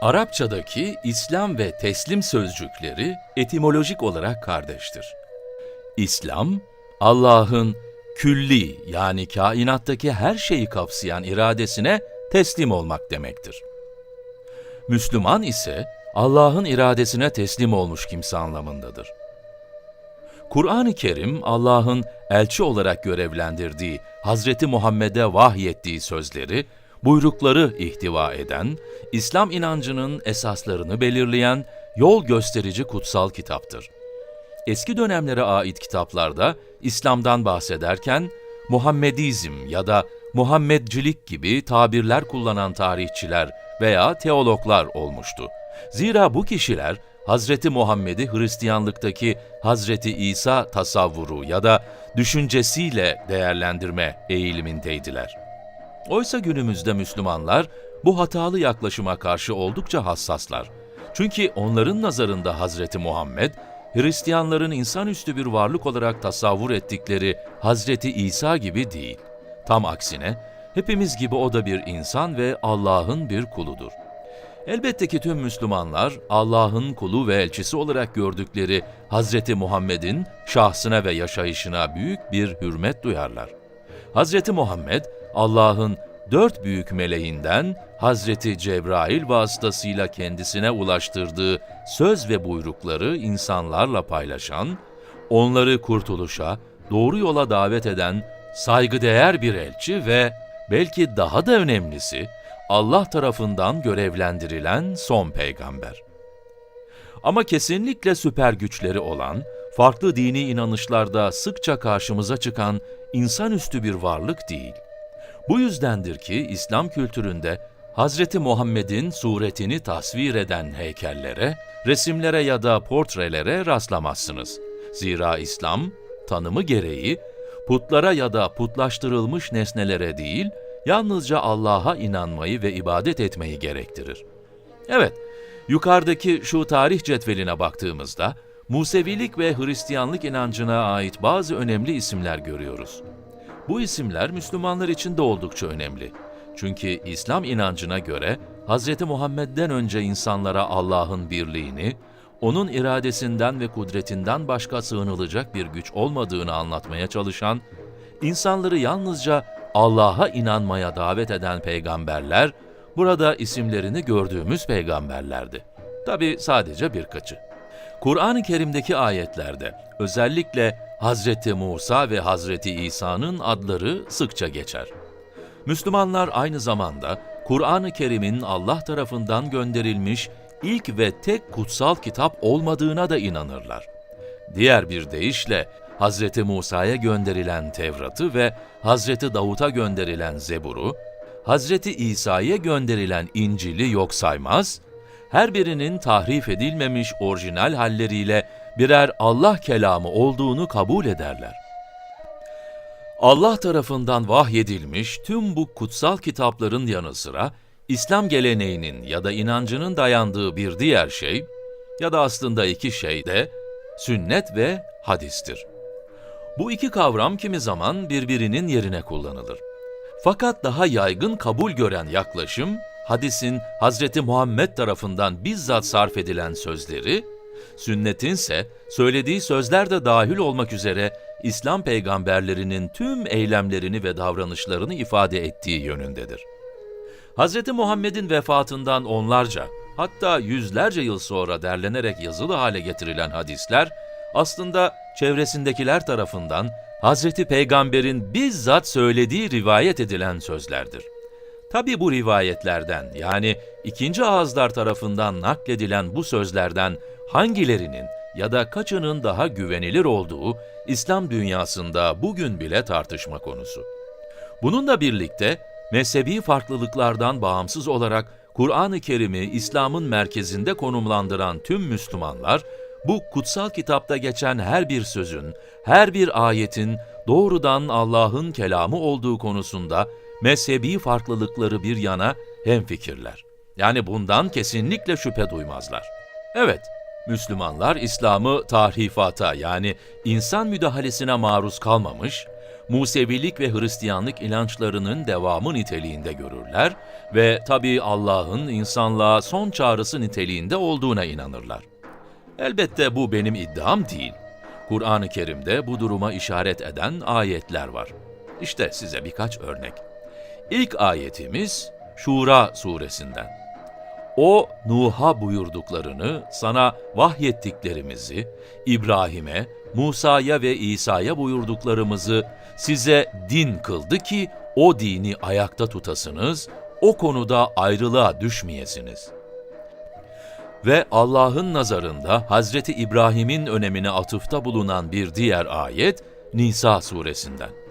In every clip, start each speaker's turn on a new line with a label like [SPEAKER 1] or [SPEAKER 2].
[SPEAKER 1] Arapçadaki İslam ve teslim sözcükleri etimolojik olarak kardeştir. İslam, Allah'ın külli yani kainattaki her şeyi kapsayan iradesine teslim olmak demektir. Müslüman ise Allah'ın iradesine teslim olmuş kimse anlamındadır. Kur'an-ı Kerim Allah'ın elçi olarak görevlendirdiği Hazreti Muhammed'e vahyettiği sözleri, buyrukları ihtiva eden, İslam inancının esaslarını belirleyen, yol gösterici kutsal kitaptır. Eski dönemlere ait kitaplarda İslam'dan bahsederken Muhammedizm ya da Muhammedcilik gibi tabirler kullanan tarihçiler veya teologlar olmuştu. Zira bu kişiler Hazreti Muhammed'i Hristiyanlıktaki Hazreti İsa tasavvuru ya da düşüncesiyle değerlendirme eğilimindeydiler. Oysa günümüzde Müslümanlar bu hatalı yaklaşıma karşı oldukça hassaslar. Çünkü onların nazarında Hazreti Muhammed, Hristiyanların insanüstü bir varlık olarak tasavvur ettikleri Hazreti İsa gibi değil. Tam aksine hepimiz gibi o da bir insan ve Allah'ın bir kuludur. Elbette ki tüm Müslümanlar Allah'ın kulu ve elçisi olarak gördükleri Hazreti Muhammed'in şahsına ve yaşayışına büyük bir hürmet duyarlar. Hazreti Muhammed, Allah'ın dört büyük meleğinden Hazreti Cebrail vasıtasıyla kendisine ulaştırdığı söz ve buyrukları insanlarla paylaşan, onları kurtuluşa, doğru yola davet eden saygıdeğer bir elçi ve belki daha da önemlisi Allah tarafından görevlendirilen son peygamber. Ama kesinlikle süper güçleri olan, farklı dini inanışlarda sıkça karşımıza çıkan insanüstü bir varlık değil. Bu yüzdendir ki İslam kültüründe Hazreti Muhammed'in suretini tasvir eden heykellere, resimlere ya da portrelere rastlamazsınız. Zira İslam, tanımı gereği, putlara ya da putlaştırılmış nesnelere değil, yalnızca Allah'a inanmayı ve ibadet etmeyi gerektirir. Evet, yukarıdaki şu tarih cetveline baktığımızda, Musevilik ve Hristiyanlık inancına ait bazı önemli isimler görüyoruz. Bu isimler Müslümanlar için de oldukça önemli. Çünkü İslam inancına göre Hz. Muhammed'den önce insanlara Allah'ın birliğini, onun iradesinden ve kudretinden başka sığınılacak bir güç olmadığını anlatmaya çalışan, insanları yalnızca Allah'a inanmaya davet eden peygamberler, burada isimlerini gördüğümüz peygamberlerdi. Tabi sadece birkaçı. Kur'an-ı Kerim'deki ayetlerde özellikle Hazreti Musa ve Hazreti İsa'nın adları sıkça geçer. Müslümanlar aynı zamanda Kur'an-ı Kerim'in Allah tarafından gönderilmiş ilk ve tek kutsal kitap olmadığına da inanırlar. Diğer bir deyişle Hazreti Musa'ya gönderilen Tevrat'ı ve Hazreti Davut'a gönderilen Zebur'u, Hazreti İsa'ya gönderilen İncil'i yok saymaz, her birinin tahrif edilmemiş orijinal halleriyle birer Allah kelamı olduğunu kabul ederler. Allah tarafından vahyedilmiş tüm bu kutsal kitapların yanı sıra İslam geleneğinin ya da inancının dayandığı bir diğer şey ya da aslında iki şey de sünnet ve hadistir. Bu iki kavram kimi zaman birbirinin yerine kullanılır. Fakat daha yaygın kabul gören yaklaşım, hadisin Hazreti Muhammed tarafından bizzat sarf edilen sözleri, sünnetinse söylediği sözler de dahil olmak üzere İslam peygamberlerinin tüm eylemlerini ve davranışlarını ifade ettiği yönündedir. Hz. Muhammed'in vefatından onlarca, hatta yüzlerce yıl sonra derlenerek yazılı hale getirilen hadisler, aslında çevresindekiler tarafından Hz. Peygamber'in bizzat söylediği rivayet edilen sözlerdir. Tabi bu rivayetlerden yani ikinci ağızlar tarafından nakledilen bu sözlerden hangilerinin ya da kaçının daha güvenilir olduğu İslam dünyasında bugün bile tartışma konusu. Bununla birlikte mezhebi farklılıklardan bağımsız olarak Kur'an-ı Kerim'i İslam'ın merkezinde konumlandıran tüm Müslümanlar, bu kutsal kitapta geçen her bir sözün, her bir ayetin doğrudan Allah'ın kelamı olduğu konusunda mezhebi farklılıkları bir yana hemfikirler. Yani bundan kesinlikle şüphe duymazlar. Evet, Müslümanlar İslam'ı tahrifata yani insan müdahalesine maruz kalmamış, Musevilik ve Hristiyanlık inançlarının devamı niteliğinde görürler ve tabii Allah'ın insanlığa son çağrısı niteliğinde olduğuna inanırlar. Elbette bu benim iddiam değil. Kur'an-ı Kerim'de bu duruma işaret eden ayetler var. İşte size birkaç örnek. İlk ayetimiz Şura suresinden. O Nuh'a buyurduklarını, sana vahyettiklerimizi, İbrahim'e, Musa'ya ve İsa'ya buyurduklarımızı size din kıldı ki o dini ayakta tutasınız, o konuda ayrılığa düşmeyesiniz. Ve Allah'ın nazarında Hazreti İbrahim'in önemine atıfta bulunan bir diğer ayet Nisa suresinden.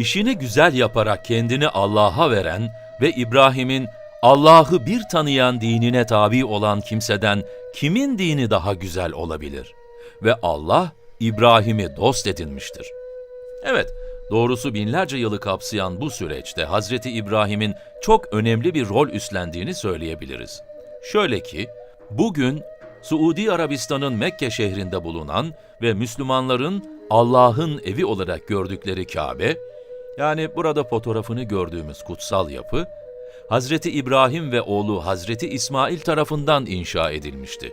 [SPEAKER 1] İşini güzel yaparak kendini Allah'a veren ve İbrahim'in Allah'ı bir tanıyan dinine tabi olan kimseden kimin dini daha güzel olabilir? Ve Allah İbrahim'i dost edinmiştir. Evet, doğrusu binlerce yılı kapsayan bu süreçte Hazreti İbrahim'in çok önemli bir rol üstlendiğini söyleyebiliriz. Şöyle ki, bugün Suudi Arabistan'ın Mekke şehrinde bulunan ve Müslümanların Allah'ın evi olarak gördükleri Kabe, yani burada fotoğrafını gördüğümüz kutsal yapı, Hazreti İbrahim ve oğlu Hazreti İsmail tarafından inşa edilmişti.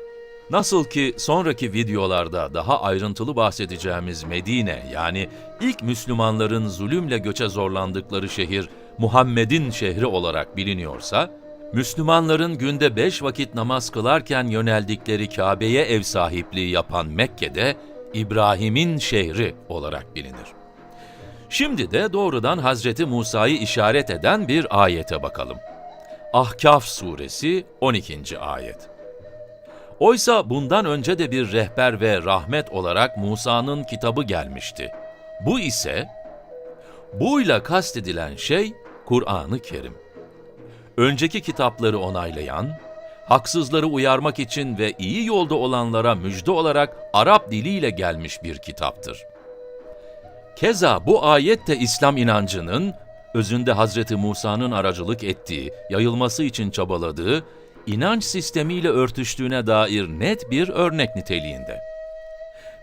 [SPEAKER 1] Nasıl ki sonraki videolarda daha ayrıntılı bahsedeceğimiz Medine yani ilk Müslümanların zulümle göçe zorlandıkları şehir Muhammed'in şehri olarak biliniyorsa, Müslümanların günde beş vakit namaz kılarken yöneldikleri Kabe'ye ev sahipliği yapan Mekke'de İbrahim'in şehri olarak bilinir. Şimdi de doğrudan Hazreti Musa'yı işaret eden bir ayete bakalım. Ahkaf suresi 12. ayet. Oysa bundan önce de bir rehber ve rahmet olarak Musa'nın kitabı gelmişti. Bu ise, buyla kastedilen şey Kur'an-ı Kerim. Önceki kitapları onaylayan, haksızları uyarmak için ve iyi yolda olanlara müjde olarak Arap diliyle gelmiş bir kitaptır. Keza bu ayet de İslam inancının, özünde Hazreti Musa'nın aracılık ettiği, yayılması için çabaladığı, inanç sistemiyle örtüştüğüne dair net bir örnek niteliğinde.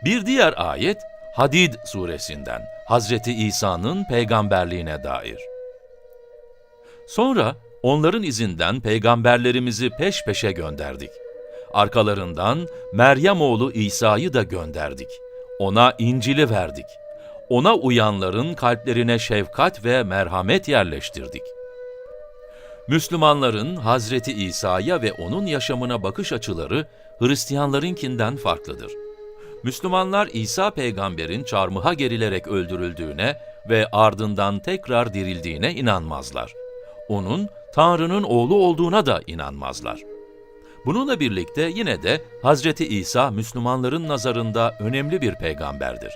[SPEAKER 1] Bir diğer ayet, Hadid suresinden, Hazreti İsa'nın peygamberliğine dair. Sonra onların izinden peygamberlerimizi peş peşe gönderdik. Arkalarından Meryem oğlu İsa'yı da gönderdik. Ona İncil'i verdik. Ona uyanların kalplerine şefkat ve merhamet yerleştirdik. Müslümanların Hazreti İsa'ya ve onun yaşamına bakış açıları Hristiyanlarınkinden farklıdır. Müslümanlar İsa peygamberin çarmıha gerilerek öldürüldüğüne ve ardından tekrar dirildiğine inanmazlar. Onun Tanrı'nın oğlu olduğuna da inanmazlar. Bununla birlikte yine de Hazreti İsa Müslümanların nazarında önemli bir peygamberdir.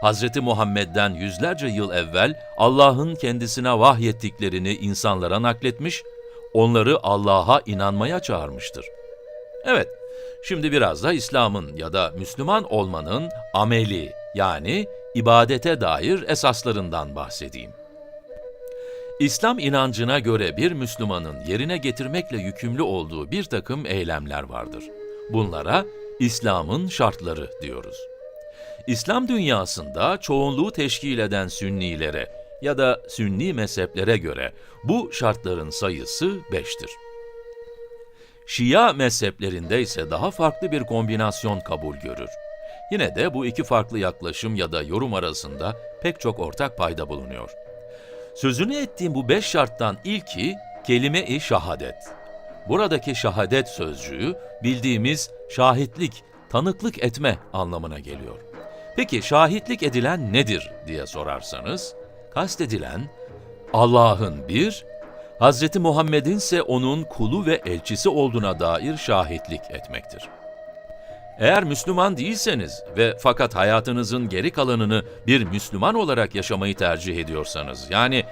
[SPEAKER 1] Hazreti Muhammed'den yüzlerce yıl evvel Allah'ın kendisine vahyettiklerini insanlara nakletmiş, onları Allah'a inanmaya çağırmıştır. Evet, şimdi biraz da İslam'ın ya da Müslüman olmanın ameli yani ibadete dair esaslarından bahsedeyim. İslam inancına göre bir Müslümanın yerine getirmekle yükümlü olduğu bir takım eylemler vardır. Bunlara İslam'ın şartları diyoruz. İslam dünyasında çoğunluğu teşkil eden Sünnilere ya da Sünni mezheplere göre bu şartların sayısı beştir. Şia mezheplerinde ise daha farklı bir kombinasyon kabul görür. Yine de bu iki farklı yaklaşım ya da yorum arasında pek çok ortak payda bulunuyor. Sözünü ettiğim bu beş şarttan ilki kelime-i şahadet. Buradaki şahadet sözcüğü bildiğimiz şahitlik, tanıklık etme anlamına geliyor. Peki şahitlik edilen nedir diye sorarsanız, kastedilen Allah'ın bir, Hz. Muhammed'in ise onun kulu ve elçisi olduğuna dair şahitlik etmektir. Eğer Müslüman değilseniz ve fakat hayatınızın geri kalanını bir Müslüman olarak yaşamayı tercih ediyorsanız, yani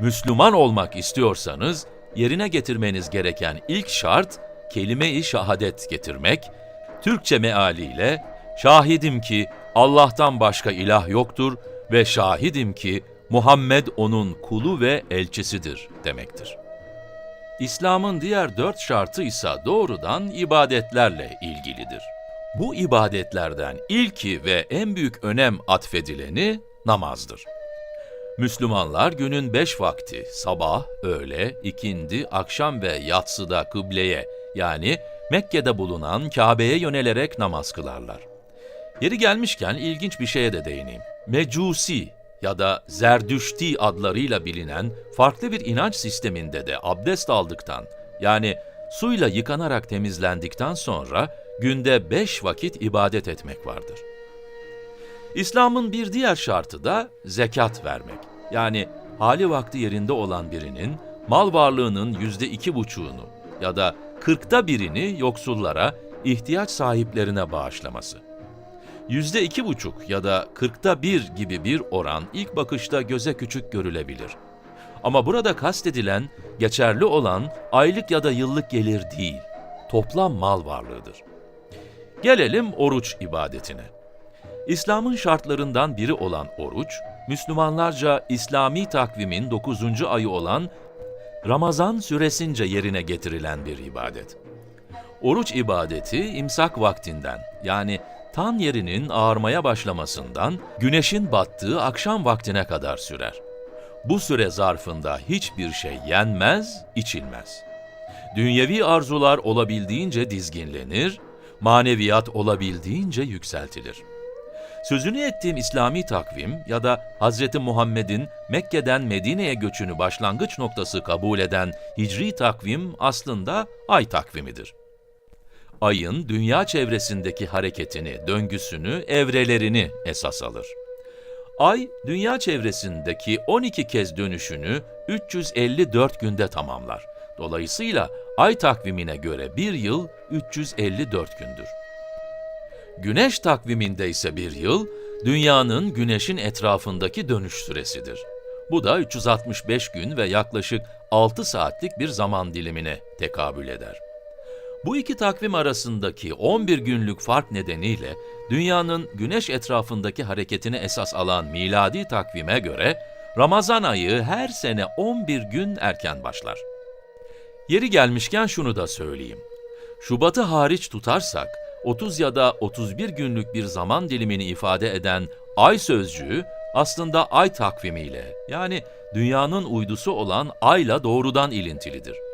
[SPEAKER 1] Müslüman olmak istiyorsanız, yerine getirmeniz gereken ilk şart, kelime-i şahadet getirmek, Türkçe mealiyle, şahidim ki Allah'tan başka ilah yoktur ve şahidim ki Muhammed onun kulu ve elçisidir demektir. İslam'ın diğer dört şartı ise doğrudan ibadetlerle ilgilidir. Bu ibadetlerden ilki ve en büyük önem atfedileni namazdır. Müslümanlar günün beş vakti sabah, öğle, ikindi, akşam ve yatsıda kıbleye yani Mekke'de bulunan Kabe'ye yönelerek namaz kılarlar. Yeri gelmişken ilginç bir şeye de değineyim. Mecusi ya da Zerdüşti adlarıyla bilinen farklı bir inanç sisteminde de abdest aldıktan yani suyla yıkanarak temizlendikten sonra günde beş vakit ibadet etmek vardır. İslam'ın bir diğer şartı da zekat vermek. Yani hali vakti yerinde olan birinin mal varlığının yüzde iki buçuğunu ya da kırkta birini yoksullara, ihtiyaç sahiplerine bağışlaması. Yüzde iki buçuk ya da kırkta bir gibi bir oran ilk bakışta göze küçük görülebilir. Ama burada kastedilen, geçerli olan aylık ya da yıllık gelir değil, toplam mal varlığıdır. Gelelim oruç ibadetine. İslam'ın şartlarından biri olan oruç, Müslümanlarca İslami takvimin 9. ayı olan Ramazan süresince yerine getirilen bir ibadet. Oruç ibadeti imsak vaktinden yani tan yerinin ağarmaya başlamasından güneşin battığı akşam vaktine kadar sürer. Bu süre zarfında hiçbir şey yenmez, içilmez. Dünyevi arzular olabildiğince dizginlenir, maneviyat olabildiğince yükseltilir. Sözünü ettiğim İslami takvim ya da Hz. Muhammed'in Mekke'den Medine'ye göçünü başlangıç noktası kabul eden hicri takvim aslında ay takvimidir. Ayın dünya çevresindeki hareketini, döngüsünü, evrelerini esas alır. Ay, dünya çevresindeki 12 kez dönüşünü 354 günde tamamlar. Dolayısıyla ay takvimine göre bir yıl 354 gündür. Güneş takviminde ise bir yıl, dünyanın güneşin etrafındaki dönüş süresidir. Bu da 365 gün ve yaklaşık 6 saatlik bir zaman dilimine tekabül eder. Bu iki takvim arasındaki 11 günlük fark nedeniyle dünyanın güneş etrafındaki hareketini esas alan miladi takvime göre Ramazan ayı her sene 11 gün erken başlar. Yeri gelmişken şunu da söyleyeyim. Şubat'ı hariç tutarsak 30 ya da 31 günlük bir zaman dilimini ifade eden ay sözcüğü aslında ay takvimiyle yani dünyanın uydusu olan ayla doğrudan ilintilidir.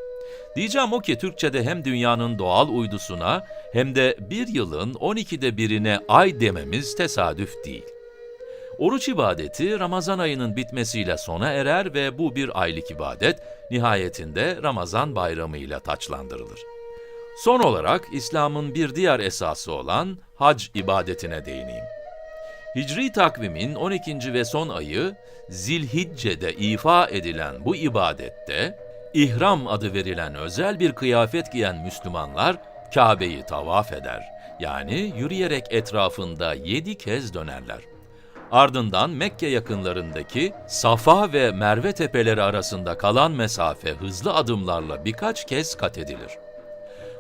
[SPEAKER 1] Diyeceğim o ki Türkçe'de hem dünyanın doğal uydusuna hem de bir yılın 12'de birine ay dememiz tesadüf değil. Oruç ibadeti Ramazan ayının bitmesiyle sona erer ve bu bir aylık ibadet nihayetinde Ramazan bayramı ile taçlandırılır. Son olarak İslam'ın bir diğer esası olan hac ibadetine değineyim. Hicri takvimin 12. ve son ayı Zilhicce'de ifa edilen bu ibadette ihram adı verilen özel bir kıyafet giyen Müslümanlar Kabe'yi tavaf eder. Yani yürüyerek etrafında yedi kez dönerler. Ardından Mekke yakınlarındaki Safa ve Merve tepeleri arasında kalan mesafe hızlı adımlarla birkaç kez kat edilir.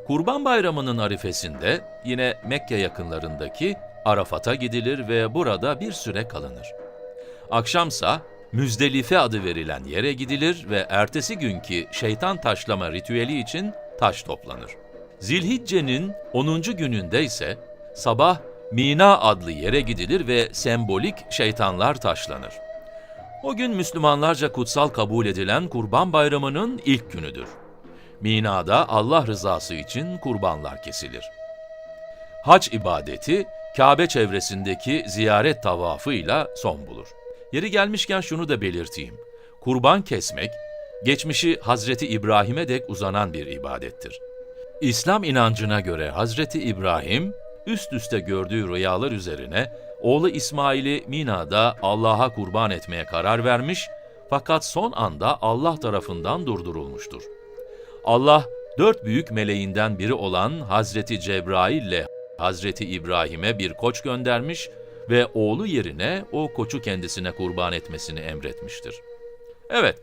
[SPEAKER 1] Kurban Bayramı'nın arifesinde yine Mekke yakınlarındaki Arafat'a gidilir ve burada bir süre kalınır. Akşamsa Müzdelife adı verilen yere gidilir ve ertesi günkü şeytan taşlama ritüeli için taş toplanır. Zilhicce'nin 10. gününde ise sabah Mina adlı yere gidilir ve sembolik şeytanlar taşlanır. O gün Müslümanlarca kutsal kabul edilen Kurban Bayramı'nın ilk günüdür. Mina'da Allah rızası için kurbanlar kesilir. Hac ibadeti Kabe çevresindeki ziyaret tavafıyla son bulur. Yeri gelmişken şunu da belirteyim. Kurban kesmek, geçmişi Hazreti İbrahim'e dek uzanan bir ibadettir. İslam inancına göre Hazreti İbrahim, üst üste gördüğü rüyalar üzerine oğlu İsmail'i Mina'da Allah'a kurban etmeye karar vermiş fakat son anda Allah tarafından durdurulmuştur. Allah dört büyük meleğinden biri olan Hazreti Cebrail ile Hazreti İbrahim'e bir koç göndermiş ve oğlu yerine o koçu kendisine kurban etmesini emretmiştir. Evet,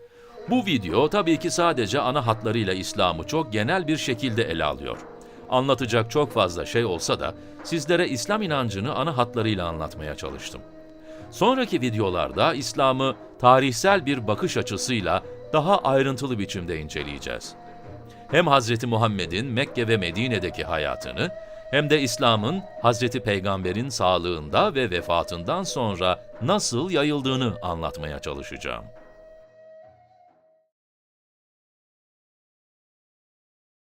[SPEAKER 1] bu video tabii ki sadece ana hatlarıyla İslam'ı çok genel bir şekilde ele alıyor. Anlatacak çok fazla şey olsa da sizlere İslam inancını ana hatlarıyla anlatmaya çalıştım. Sonraki videolarda İslam'ı tarihsel bir bakış açısıyla daha ayrıntılı biçimde inceleyeceğiz. Hem Hz. Muhammed'in Mekke ve Medine'deki hayatını hem de İslam'ın Hazreti Peygamber'in sağlığında ve vefatından sonra nasıl yayıldığını anlatmaya çalışacağım.